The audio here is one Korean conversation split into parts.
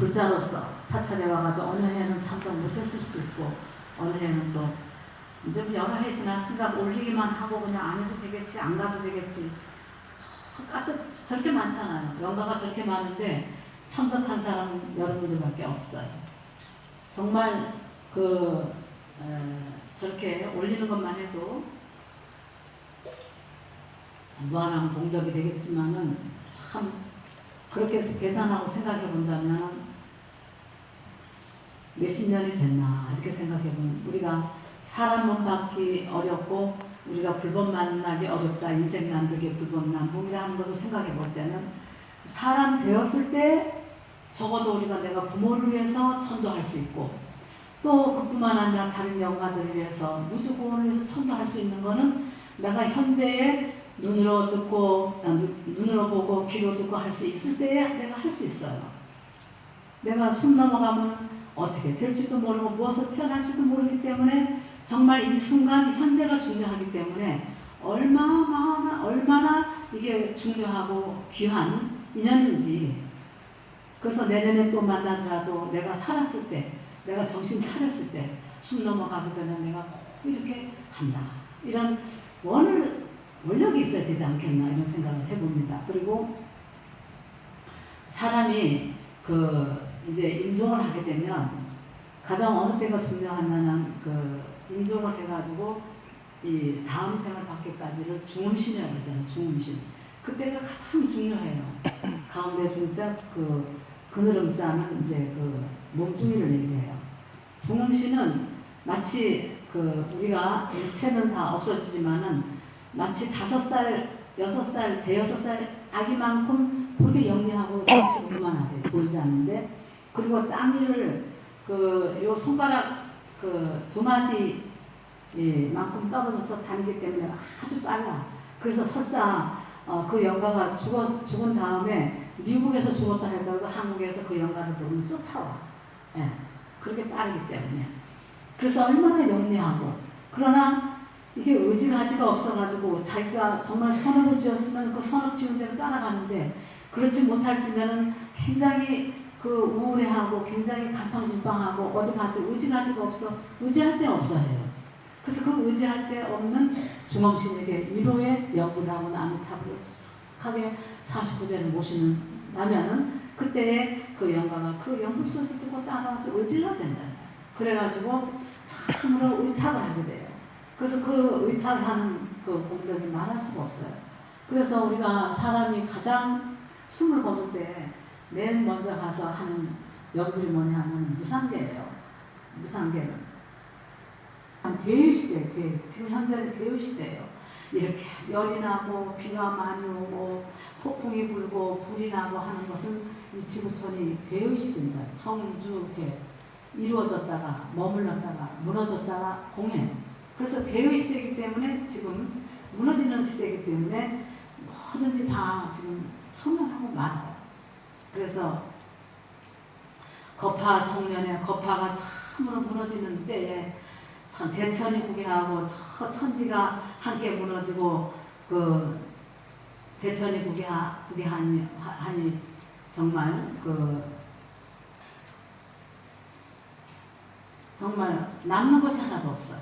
불자로서 사찰에 와가지고 어느 해는 참석 못했을 수도 있고 어느 해는 또 이제 뭐 여러 해 지났으니까 올리기만 하고 그냥 안 해도 되겠지 안 가도 되겠지. 까뜻 저렇게 많잖아요. 영가가 저렇게 많은데 참석한 사람은 여러분들밖에 없어요. 정말 그 에, 저렇게 올리는 것만 해도 무한한 공덕이 되겠지만은 참 그렇게 계산하고 생각해 본다면 몇십 년이 됐나 이렇게 생각해 보면 우리가 사람은 받기 어렵고 우리가 불법 만나기 어렵다 인생 난득의 불법 난봉이라는 것을 생각해 볼 때는 사람 되었을 때 적어도 우리가 내가 부모를 위해서 천도할 수 있고 또 그뿐만 아니라 다른 영가들을 위해서 무주공을 위해서 천도할 수 있는 거는 내가 현재의 눈으로 듣고 눈으로 보고 귀로 듣고 할 수 있을 때에 내가 할 수 있어요. 내가 숨 넘어가면 어떻게 될지도 모르고 무엇을 태어날지도 모르기 때문에 정말 이 순간 현재가 중요하기 때문에 얼마나 얼마나 이게 중요하고 귀한 인연인지 그래서 내년에 또 만나더라도 내가 살았을 때 내가 정신 차렸을 때 숨 넘어가기 전에 내가 꼭 이렇게 한다 이런 원을 원력이 있어야 되지 않겠나 이런 생각을 해봅니다. 그리고 사람이 그 이제 임종을 하게 되면 가장 어느 때가 중요하냐면 그 임종을 해가지고 이 다음 생을 받기까지를 중음신이라고 그러잖아요. 중음신. 그때가 가장 중요해요. 가운데 중자 그 그늘음자는 이제 그 몸뚱이를 얘기해요. 중음신은 마치 그 우리가 일체는 다 없어지지만은 마치 다섯 살, 여섯 살, 대여섯 살 아기만큼 그렇게 영리하고 지금 그만하대 보이지 않는데 그리고 땅위를 그요 손가락 그 두 마디 예, 만큼 떨어져서 다니기 때문에 아주 빨라. 그래서 설사 어, 그 영가가 죽어, 죽은 다음에 미국에서 죽었다 해도 한국에서 그 영가를 보면 쫓아와. 예, 그렇게 빠르기 때문에. 그래서 얼마나 영리하고 그러나 이게 의지가지가 없어가지고 자기가 정말 선업을 지었으면 그 선업 지은 대로 따라가는데 그렇지 못할 지면은 굉장히 그 우울해하고 굉장히 갈팡질팡하고 어디 가지 의지가지가 없어 의지할 데 없어 해요. 그래서 그 의지할 데 없는 중앙신에게 위로의 영구라고 아미타불을 하게 49제를 모시는다면은 그때의 그 영광은 그 소리 듣고 따라와서 의지를 된다. 그래가지고 참으로 의탁을 하게 돼요. 그래서 그 의탁하는 그 공덕이 말할 수가 없어요. 그래서 우리가 사람이 가장 숨을 거둘 때 맨 먼저 가서 하는 연구이 뭐냐 하면 무상계예요. 무상계는. 괴유시대, 괴. 지금 현재는 괴유시대예요. 이렇게 열이 나고 비가 많이 오고 폭풍이 불고 불이 나고 하는 것은 이 지구촌이 괴유시대입니다. 성주 괴. 이루어졌다가 머물렀다가 무너졌다가 공해. 그래서 괴의 시대이기 때문에 지금 무너지는 시대이기 때문에 뭐든지 다 지금 소멸하고 말아요. 그래서 거파 통년에 거파가 참으로 무너지는 때에 참 대천이 구기하고 저 천지가 함께 무너지고 그 대천이 구기하니 하니 정말 그 정말 남는 것이 하나도 없어요.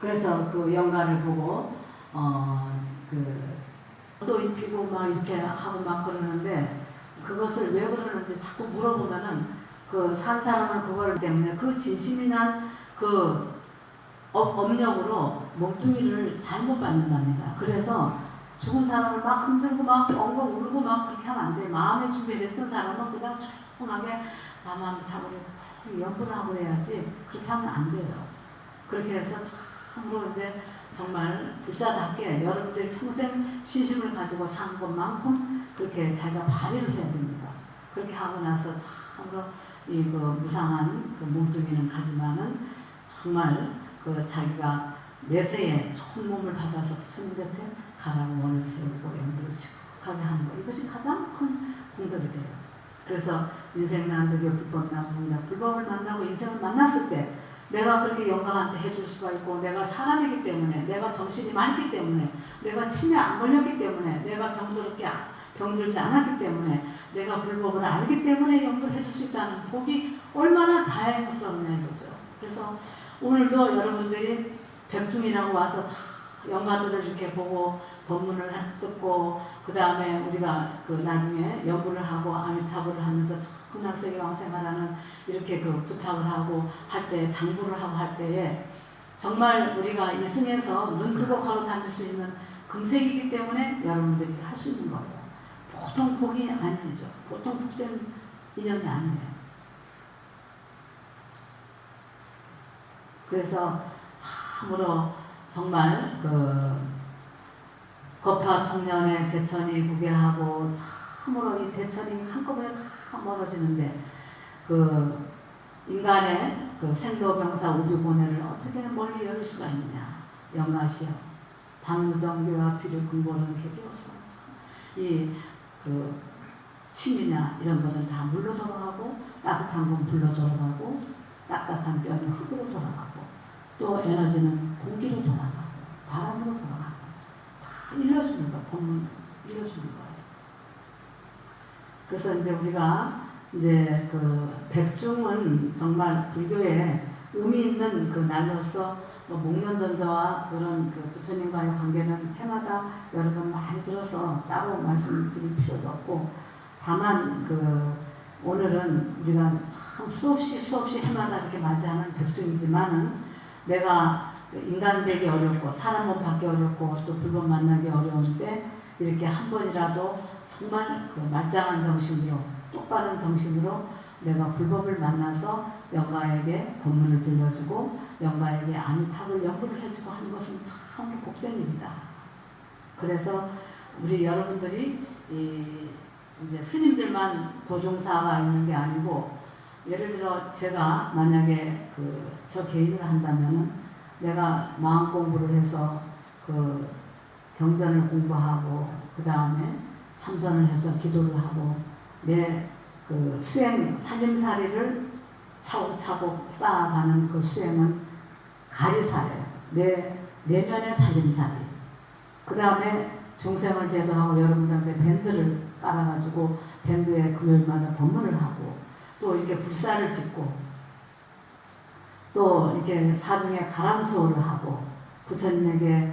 그래서 그 영가를 보고 어그 또 입히고 막 이렇게 하고 막 그러는데 그것을 왜 그러는지 자꾸 물어보면은 그 산 사람은 그걸 때문에 그 진심이 난그 업력으로 몸뚱이를 잘못 받는답니다. 그래서 죽은 사람을 막 흔들고 막 엉엉 울고 막 그렇게 하면 안 돼. 마음에 준비됐던 사람은 그냥 조용하게 나만 타고 연구를 하고 해야지 그렇게 하면 안 돼요. 그렇게 해서 참으로 이제 정말 부자답게 여러분들이 평생 신심을 가지고 산 것만큼 그렇게 자기가 발휘를 해야 됩니다. 그렇게 하고 나서 참으로 이그 무상한 그 몸뚱이는 가지만은 정말 그 자기가 내세에 좋은 몸을 받아서 스님 곁에 가라고 원을 세우고 연구를 지속하게 하는 것 이것이 가장 큰 공덕이 돼요. 그래서 인생 난득의 불법 나무나 불법을 만나고 인생을 만났을 때 내가 그렇게 영광한테 해줄 수가 있고 내가 사람이기 때문에 내가 정신이 많기 때문에 내가 치매 안 걸렸기 때문에 내가 병들었게 병들지 않았기 때문에 내가 내가 불법을 알기 때문에 연구를 해줄 수 있다는 복이 얼마나 다행스럽냐 이거죠. 그래서 오늘도 여러분들이 백중이라고 와서 다 영가들을 이렇게 보고 법문을 듣고 그 다음에 우리가 그 나중에 연구를 하고 아미타불을 하면서 끝났세계 왕생하라는 이렇게 그 부탁을 하고 할 때 당부를 하고 할 때에 정말 우리가 이승에서 눈 뜨고 걸어 다닐 수 있는 금색이기 때문에 여러분들이 할 수 있는 거예요. 보통 복이 아니죠. 보통 복된 인연이 아니에요. 그래서 참으로 정말 그 거파 통년에 대천이 부계하고 참으로 이 대천이 한꺼번에 다 멀어지는데 그 인간의 그 생도병사 우주고뇌를 어떻게 멀리 열 수가 있느냐. 영가시여 방정교와 필요 근본은 개교서 이그 침이나 이런 것은 다 물로 돌아가고 따뜻한 건 불로 돌아가고 딱딱한 뼈는 흙으로 돌아가고 또 에너지는 공기로 돌아가고 바람으로 돌아가고 다 일러주는 거 본문 일러주는 거예요. 그래서 이제 우리가 이제 그 백중은 정말 불교에 의미 있는 그 날로서 뭐 목련전자와 그런 그 부처님과의 관계는 해마다 여러 번 많이 들어서 따로 말씀드릴 필요도 없고 다만 그 오늘은 우리가 참 수없이 수없이 해마다 이렇게 맞이하는 백중이지만은 내가 인간 되기 어렵고 사람 몸 받기 어렵고 또 불법 만나기 어려운데 이렇게 한 번이라도 정말 그 말짱한 정신으로 똑바른 정신으로 내가 불법을 만나서 영가에게 법문을 들려주고 영가에게 아미탑을 연구를 해주고 하는 것은 참 복된 일이다. 그래서 우리 여러분들이 이 이제 스님들만 도종사가 있는 게 아니고 예를 들어 제가 만약에 그 저 개인을 한다면은 내가 마음 공부를 해서 그 경전을 공부하고 그 다음에 참선을 해서 기도를 하고 내 그 수행 살림살이를 차곡차곡 쌓아가는 그 수행은 가리사예요. 내 내면의 살림살이. 그 다음에 중생을 제도하고 여러분들한테 밴드를 깔아가지고 밴드에 금요일마다 법문을 하고 또 이렇게 불사를 짓고 또 이렇게 사중에 가람수호를 하고 부처님에게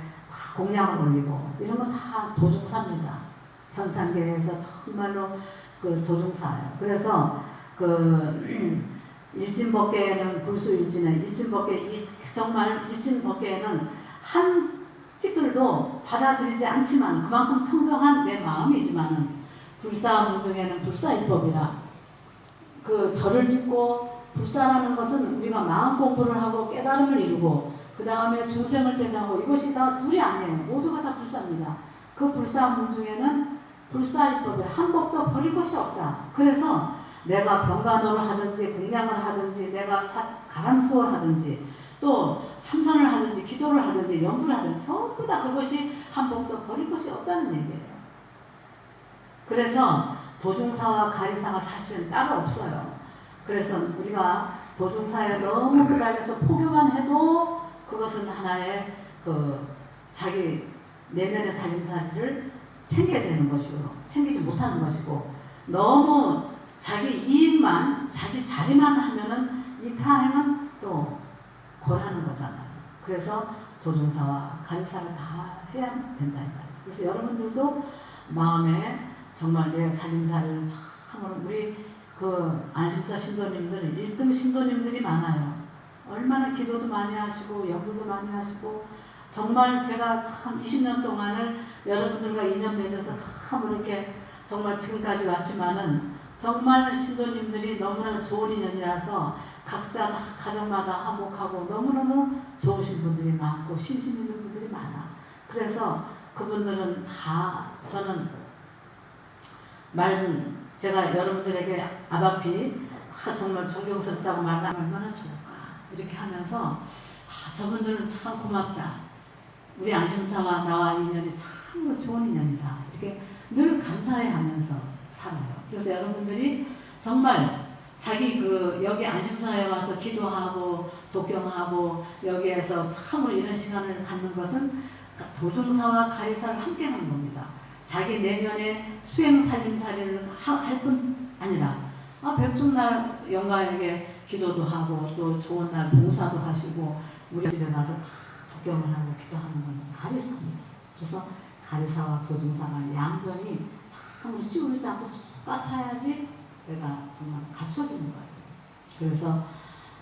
공양을 올리고 이런 거 다 도중사입니다. 현상계에서 정말로 그 도중사예요. 그래서 그 일진법계에는 불수일진은 일진법계 정말 일진법계에는 한 띠끌도 받아들이지 않지만 그만큼 청정한 내 마음이지만은 불사문 중에는 불사입법이라 그 절을 짓고 불사라는 것은 우리가 마음 공부를 하고 깨달음을 이루고 그 다음에 중생을 제자하고 이것이 다 둘이 아니에요. 모두가 다 불사입니다. 그 불사문 중에는 불사입법이 한 법도 버릴 것이 없다. 그래서 내가 병간호를 하든지 공양을 하든지 내가 가람수를 하든지 또 참선을 하든지 기도를 하든지 연구를 하든지 전부 다 그것이 한 법도 버릴 것이 없다는 얘기예요. 그래서 도중사와 가리사가 사실은 따로 없어요. 그래서 우리가 도중사에 너무 그달려서 포교만 해도 그것은 하나의 그 자기 내면의 살림살이를 챙겨야 되는 것이고 챙기지 못하는 것이고 너무 자기 이익만 자기 자리만 하면은 이 타임은 또 고라는 거잖아요. 그래서 도중사와 간사를 다 해야 된다. 그래서 여러분들도 마음에 정말 내 살림살이를 참으로 우리 그 안심사 신도님들 1등 신도님들이 많아요. 얼마나 기도도 많이 하시고 연구도 많이 하시고 정말 제가 참 20년 동안을 여러분들과 인연 맺어서 참 이렇게 정말 지금까지 왔지만은 정말 신도님들이 너무나 좋은 인연이라서 각자 가정마다 화목하고 너무너무 좋으신 분들이 많고 신심 있는 분들이 많아. 그래서 그분들은 다 저는 말 제가 여러분들에게 아바피 아, 정말 존경스럽다고 말하면 얼마나 좋을까 이렇게 하면서 아, 저분들은 참 고맙다. 우리 안심사와 나와 인연이 참 좋은 인연이다. 이렇게 늘 감사해하면서 살아요. 그래서 여러분들이 정말 자기 그 여기 안심사에 와서 기도하고 독경하고 여기에서 참으로 이런 시간을 갖는 것은 도중사와 가리사를 함께 하는 겁니다. 자기 내면의 수행 살림살이를 할뿐 백중날 영가에게 기도도 하고 또 좋은 날 봉사도 하시고 우리 집에 가서 다 독경을 하고 기도하는 건 가리사입니다. 그래서 가리사와 도중사가 양변이 참 찌우르지 않고 똑같아야지 내가 정말 갖춰지는 거예요. 그래서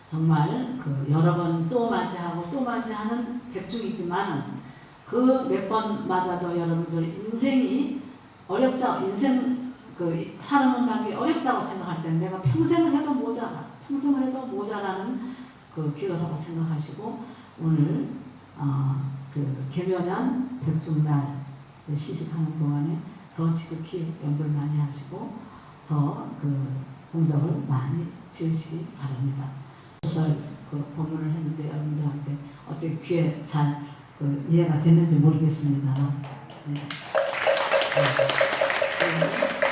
정말 그 여러 번 또 맞이하고 또 맞이하는 백중이지만은 그 몇 번 맞아도 여러분들 인생이 어렵다 인생 그 살아온다는 게 어렵다고 생각할 때는 내가 평생을 해도 모자라 평생을 해도 모자라는 그 기도라고 생각하시고 오늘 어, 그 개면한 백중날 시식하는 동안에 더 지극히 연구를 많이 하시고 더 그 공덕을 많이 지으시기 바랍니다. 소설 그 본문을 했는데 여러분들한테 어떻게 귀에 잘 그 이해가 됐는지 모르겠습니다. 네. 네.